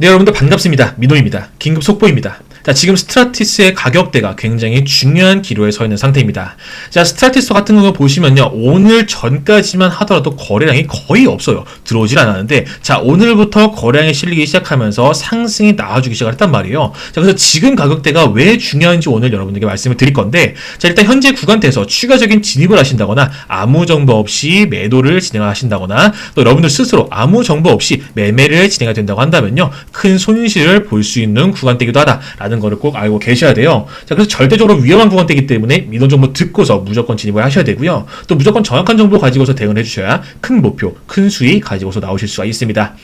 네, 여러분들 반갑습니다. 민호입니다. 긴급 속보입니다. 자, 지금 스트라티스의 가격대가 굉장히 중요한 기로에 서 있는 상태입니다. 자, 스트라티스 같은 경우 보시면요. 오늘 전까지만 하더라도 거래량이 거의 없어요. 들어오질 않았는데, 자, 오늘부터 거래량이 실리기 시작하면서 상승이 나와주기 시작했단 말이에요. 자, 그래서 지금 가격대가 왜 중요한지 오늘 여러분들께 말씀을 드릴 건데, 자, 일단 현재 구간대에서 추가적인 진입을 하신다거나, 아무 정보 없이 매도를 진행하신다거나, 또 여러분들 스스로 아무 정보 없이 매매를 진행이 된다고 한다면요. 큰 손실을 볼 수 있는 구간대이기도 하다라는 거를 꼭 알고 계셔야 돼요. 자, 그래서 절대적으로 위험한 구간대이기 때문에 민원 정보 듣고서 무조건 진입을 하셔야 되고요. 또 무조건 정확한 정보 가지고서 대응을 해주셔야 큰 목표, 큰 수익 가지고서 나오실 수가 있습니다.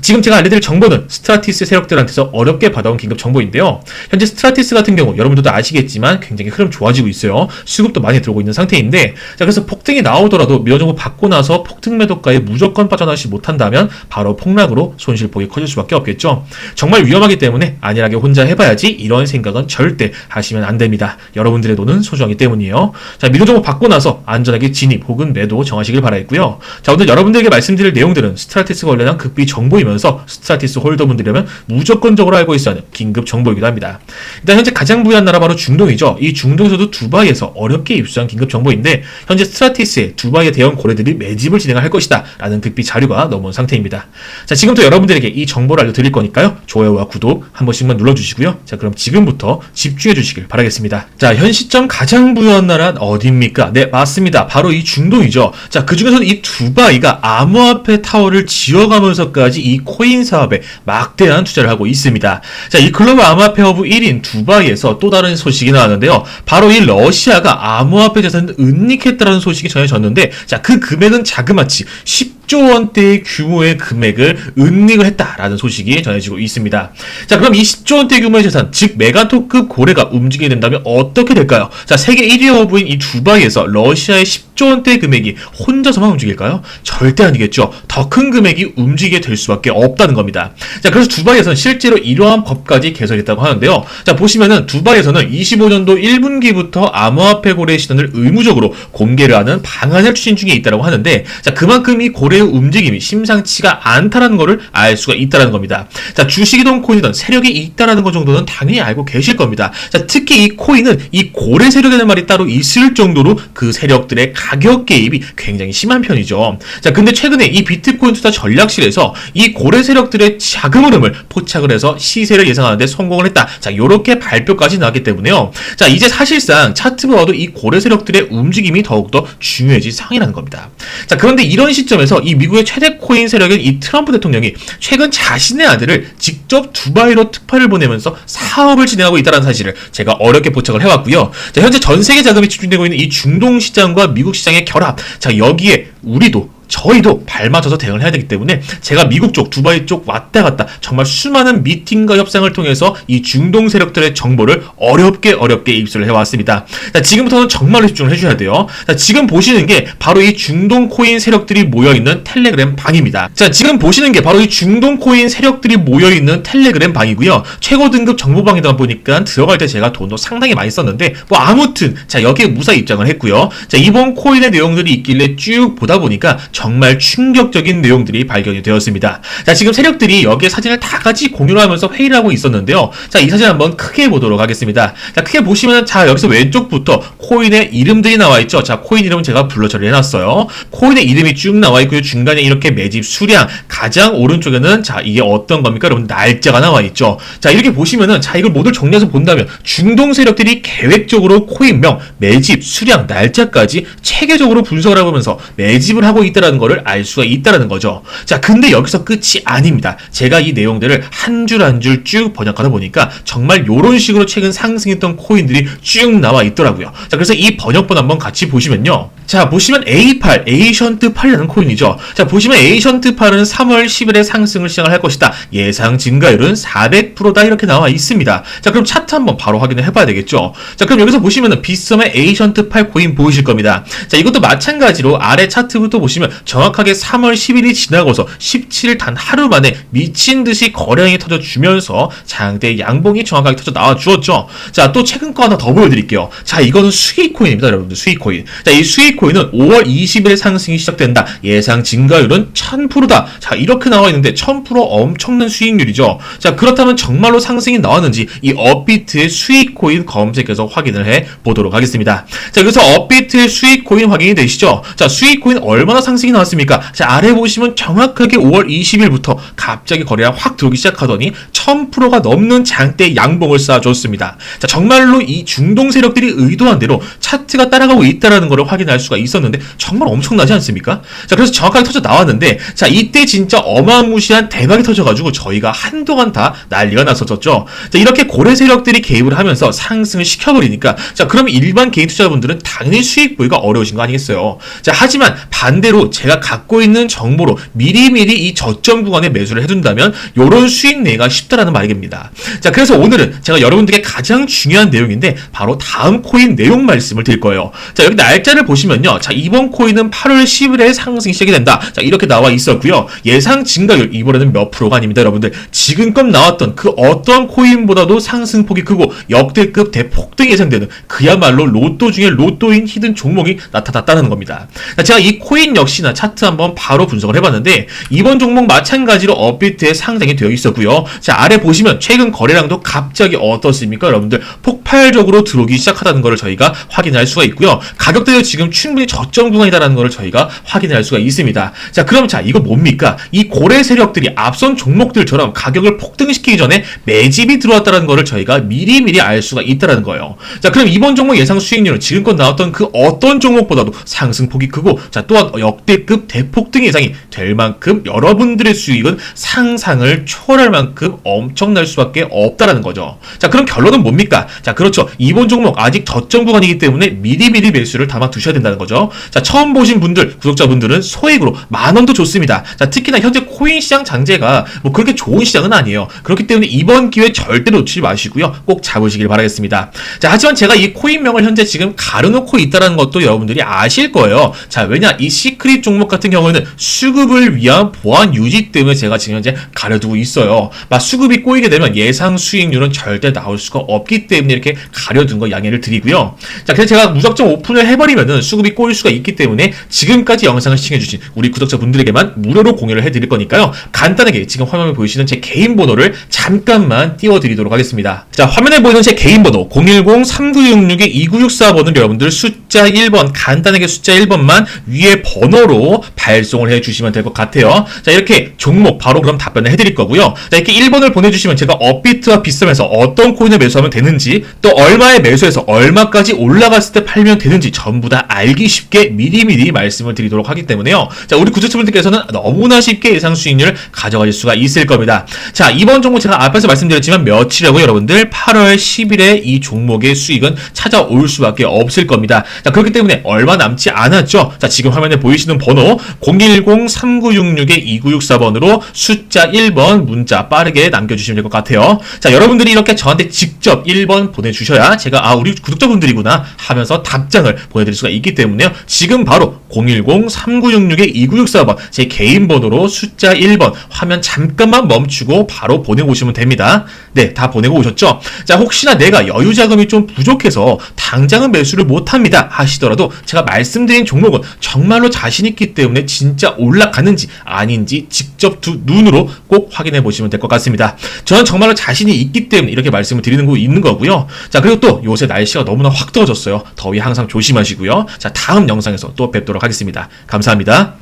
지금 제가 알려드릴 정보는 스트라티스 세력들한테서 어렵게 받아온 긴급 정보인데요. 현재 스트라티스 같은 경우 여러분들도 아시겠지만 굉장히 흐름 좋아지고 있어요. 수급도 많이 들어오고 있는 상태인데 자 그래서 폭등이 나오더라도 민원 정보 받고 나서 폭등 매도가에 무조건 빠져나오지 못한다면 바로 폭락으로 손실폭이 커질 수밖에 없겠죠. 정말 위험하기 때문에 안일하게 혼자 해봐야지 이런 생각은 절대 하시면 안 됩니다. 여러분들의 돈은 소중하기 때문이에요. 자, 미로 정보 받고 나서 안전하게 진입 혹은 매도 정하시길 바라겠고요. 자, 오늘 여러분들에게 말씀드릴 내용들은 스트라티스 관련한 극비 정보이면서 스트라티스 홀더분들이라면 무조건적으로 알고 있어야 하는 긴급 정보이기도 합니다. 일단 현재 가장 부유한 나라 바로 중동이죠. 이 중동에서도 두바이에서 어렵게 입수한 긴급 정보인데 현재 스트라티스의 두바이의 대형 거래들이 매집을 진행할 것이다 라는 극비 자료가 넘어온 상태입니다. 자, 지금부터 여러분들에게 이 정보를 알려드릴 거니까요. 좋아요와 구독 한 번씩만 눌러주시고요. 자, 그럼 지금부터 집중해 주시길 바라겠습니다. 자, 현 시점 가장 부유한 나라는 어디입니까? 네, 맞습니다. 바로 이 중동이죠. 자, 그 중에서는 이 두바이가 암호화폐 타워를 지어가면서까지 이 코인 사업에 막대한 투자를 하고 있습니다. 자, 이 글로벌 암호화폐 허브 1인 두바이에서 또 다른 소식이 나왔는데요. 바로 이 러시아가 암호화폐 자산을 은닉했다는 소식이 전해졌는데, 자, 그 금액은 자그마치 10 10조 원대의 규모의 금액을 은닉을 했다라는 소식이 전해지고 있습니다. 자, 그럼 이 10조 원대 규모의 재산, 즉 메가토급 고래가 움직이게 된다면 어떻게 될까요? 자, 세계 1위 허브인 이 두바이에서 러시아의 10조 원대 금액이 혼자서만 움직일까요? 절대 아니겠죠. 더 큰 금액이 움직이게 될 수밖에 없다는 겁니다. 자, 그래서 두바이에서는 실제로 이러한 법까지 개설했다고 하는데요. 자, 보시면은 두바이에서는 25년도 1분기부터 암호화폐 고래 시단을 의무적으로 공개를 하는 방안을 추진 중에 있다고 하는데, 자, 그만큼 이 고래 거래의 움직임이 심상치가 않다라는 것을 알 수가 있다라는 겁니다. 자, 주식이든 코인이든 세력이 있다라는 것 정도는 당연히 알고 계실 겁니다. 자, 특히 이 코인은 이 고래 세력이라는 말이 따로 있을 정도로 그 세력들의 가격 개입이 굉장히 심한 편이죠. 자, 근데 최근에 이 비트코인 투자 전략실에서 이 고래 세력들의 자금 흐름을 포착을 해서 시세를 예상하는데 성공을 했다. 자, 요렇게 발표까지 나왔기 때문에요. 자, 이제 사실상 차트보다도 이 고래 세력들의 움직임이 더욱더 중요해진 상이라는 겁니다. 자, 그런데 이런 시점에서 이 미국의 최대 코인 세력인 이 트럼프 대통령이 최근 자신의 아들을 직접 두바이로 특파를 보내면서 사업을 진행하고 있다는 사실을 제가 어렵게 포착을 해왔고요. 자, 현재 전 세계 자금이 집중되고 있는 이 중동 시장과 미국 시장의 결합. 자, 여기에 우리도 저희도 발맞춰서 대응을 해야 되기 때문에 제가 미국 쪽, 두바이 쪽 왔다 갔다 정말 수많은 미팅과 협상을 통해서 이 중동 세력들의 정보를 어렵게 어렵게 입수를 해왔습니다. 자, 지금부터는 정말로 집중을 해줘야 돼요. 자, 지금 보시는 게 바로 이 중동 코인 세력들이 모여있는 텔레그램 방입니다. 자, 지금 보시는 게 바로 이 중동 코인 세력들이 모여있는 텔레그램 방이고요. 최고 등급 정보방이다 보니까 들어갈 때 제가 돈도 상당히 많이 썼는데 뭐 아무튼 자, 여기에 무사히 입장을 했고요. 자, 이번 코인의 내용들이 있길래 쭉 보다 보니까 정말 충격적인 내용들이 발견이 되었습니다. 자, 지금 세력들이 여기에 사진을 다 같이 공유를 하면서 회의를 하고 있었는데요. 자, 이 사진 한번 크게 보도록 하겠습니다. 자, 크게 보시면 자, 여기서 왼쪽부터 코인의 이름들이 나와 있죠. 자, 코인 이름은 제가 불러 처리해 놨어요. 코인의 이름이 쭉 나와 있고요. 중간에 이렇게 매집 수량, 가장 오른쪽에는 자, 이게 어떤 겁니까? 여러분 날짜가 나와 있죠. 자, 이렇게 보시면은 자, 이걸 모두 정리해서 본다면 중동 세력들이 계획적으로 코인명, 매집, 수량, 날짜까지 체계적으로 분석을 해보면서 매집을 하고 있다는 있다라는 것을 알 수가 있다라는 거죠. 자, 근데 여기서 끝이 아닙니다. 제가 이 내용들을 한 줄 한 줄 쭉 번역하다 보니까 정말 이런 식으로 최근 상승했던 코인들이 쭉 나와 있더라고요. 자, 그래서 이 번역본 한번 같이 보시면요. 자, 보시면 A8, 에이션트 8이라는 코인이죠. 자, 보시면 에이션트 8은 3월 10일에 상승을 시작을 할 것이다. 예상 증가율은 400%다 이렇게 나와 있습니다. 자, 그럼 차트 한번 바로 확인을 해봐야 되겠죠. 자, 그럼 여기서 보시면은 비썸의 에이션트 8 코인 보이실 겁니다. 자, 이것도 마찬가지로 아래 차트부터 보시면 정확하게 3월 10일이 지나고서 17일 단 하루 만에 미친 듯이 거래량이 터져 주면서 장대 양봉이 정확하게 터져 나와 주었죠. 자, 또 최근 거 하나 더 보여드릴게요. 자, 이거는 수익 코인입니다, 여러분들. 수익 코인. 자, 이 수익 코인은 5월 20일에 상승이 시작된다. 예상 증가율은 1000%다. 자, 이렇게 나와 있는데 1000% 엄청난 수익률이죠. 자, 그렇다면 정말로 상승이 나왔는지 이 업비트의 수익 코인 검색해서 확인을 해 보도록 하겠습니다. 자, 그래서 업비트의 수익 코인 확인이 되시죠? 자, 수익 코인 얼마나 상승 이 나왔습니까? 자, 아래 보시면 정확하게 5월 20일부터 갑자기 거래량 확 들어오기 시작하더니 1000%가 넘는 장대 양봉을 쌓아줬습니다. 자, 정말로 이 중동 세력들이 의도한 대로 차트가 따라가고 있다라는 것을 확인할 수가 있었는데 정말 엄청나지 않습니까? 자, 그래서 정확하게 터져 나왔는데 자, 이때 진짜 어마무시한 대박이 터져가지고 저희가 한동안 다 난리가 났었죠. 자, 이렇게 고래 세력들이 개입을 하면서 상승을 시켜버리니까 자, 그럼 일반 개인 투자자분들은 당연히 수익 보기가 어려우신 거 아니겠어요? 자, 하지만 반대로 제가 갖고 있는 정보로 미리미리 이 저점 구간에 매수를 해둔다면 요런 수익 내기가 쉽다라는 말입니다. 자, 그래서 오늘은 제가 여러분들께 가장 중요한 내용인데 바로 다음 코인 내용 말씀을 드릴 거예요. 자, 여기 날짜를 보시면요. 자, 이번 코인은 8월 10일에 상승이 시작이 된다. 자, 이렇게 나와 있었고요. 예상 증가율 이번에는 몇 프로가 아닙니다, 여러분들. 지금껏 나왔던 그 어떤 코인보다도 상승폭이 크고 역대급 대폭등이 예상되는 그야말로 로또 중에 로또인 히든 종목이 나타났다는 겁니다. 자, 제가 이 코인 역시 나 차트 한번 바로 분석을 해봤는데 이번 종목 마찬가지로 업비트에 상장이 되어 있었고요. 자, 아래 보시면 최근 거래량도 갑자기 어떻습니까, 여러분들? 폭발적으로 들어오기 시작하다는 것을 저희가 확인할 수가 있고요. 가격대도 지금 충분히 저점 구간이다라는 것을 저희가 확인할 수가 있습니다. 자, 그럼 자, 이거 뭡니까? 이 고래 세력들이 앞선 종목들처럼 가격을 폭등시키기 전에 매집이 들어왔다는 것을 저희가 미리미리 알 수가 있다는 거예요. 자, 그럼 이번 종목 예상 수익률은 지금껏 나왔던 그 어떤 종목보다도 상승폭이 크고, 자, 또한 역 대급 대폭등 예상이 될 만큼 여러분들의 수익은 상상을 초월할 만큼 엄청날 수밖에 없다라는 거죠. 자, 그럼 결론은 뭡니까? 자, 그렇죠. 이번 종목 아직 저점 구간이기 때문에 미리미리 매수를 담아 두셔야 된다는 거죠. 자, 처음 보신 분들, 구독자분들은 소액으로 만 원도 좋습니다. 자, 특히나 현재 코인 시장 장제가 뭐 그렇게 좋은 시장은 아니에요. 그렇기 때문에 이번 기회 절대 놓치지 마시고요. 꼭 잡으시길 바라겠습니다. 자, 하지만 제가 이 코인명을 현재 지금 가려놓고 있다는 것도 여러분들이 아실 거예요. 자, 왜냐? 이 시크릿 종목 같은 경우에는 수급을 위한 보안 유지 때문에 제가 지금 현재 가려두고 있어요. 막 수급이 꼬이게 되면 예상 수익률은 절대 나올 수가 없기 때문에 이렇게 가려둔 거 양해를 드리고요. 자, 그래서 제가 무작정 오픈을 해버리면은 수급이 꼬일 수가 있기 때문에 지금까지 영상을 시청해주신 우리 구독자분들에게만 무료로 공유를 해드릴 거니까요. 간단하게 지금 화면에 보이시는 제 개인 번호를 잠깐만 띄워드리도록 하겠습니다. 자, 화면에 보이는 제 개인 번호 010-3966-2964번은 여러분들 숫자 1번 간단하게 숫자 1번만 위에 번호 로 발송을 해주시면 될 것 같아요. 자, 이렇게 종목 바로 그럼 답변을 해드릴 거고요. 자, 이렇게 1번을 보내주시면 제가 업비트와 비싸면서 어떤 코인을 매수하면 되는지 또 얼마에 매수해서 얼마까지 올라갔을 때 팔면 되는지 전부 다 알기 쉽게 미리미리 말씀을 드리도록 하기 때문에요. 자, 우리 구독자분들께서는 너무나 쉽게 예상 수익률을 가져가실 수가 있을 겁니다. 자, 이번 종목 제가 앞에서 말씀드렸지만 며칠이라고 여러분들 8월 10일에 이 종목의 수익은 찾아올 수밖에 없을 겁니다. 자, 그렇기 때문에 얼마 남지 않았죠. 자, 지금 화면에 보이시는 번호 010-3966-2964번으로 숫자 1번 문자 빠르게 남겨주시면 될 것 같아요. 자, 여러분들이 이렇게 저한테 직접 1번 보내주셔야 제가 아, 우리 구독자분들이구나 하면서 답장을 보내드릴 수가 있기 때문에요. 지금 바로 010-3966-2964번 제 개인 번호로 숫자 1번 화면 잠깐만 멈추고 바로 보내고 오시면 됩니다. 네, 다 보내고 오셨죠? 자, 혹시나 내가 여유 자금이 좀 부족해서 당장은 매수를 못합니다 하시더라도 제가 말씀드린 종목은 정말로 자신 있기 때문에 진짜 올라가는지 아닌지 직접 두 눈으로 꼭 확인해 보시면 될 것 같습니다. 저는 정말로 자신이 있기 때문에 이렇게 말씀을 드리는 거 있는 거고요. 자, 그리고 또 요새 날씨가 너무나 확 더워졌어요. 더위 항상 조심하시고요. 자, 다음 영상에서 또 뵙도록 하겠습니다. 감사합니다.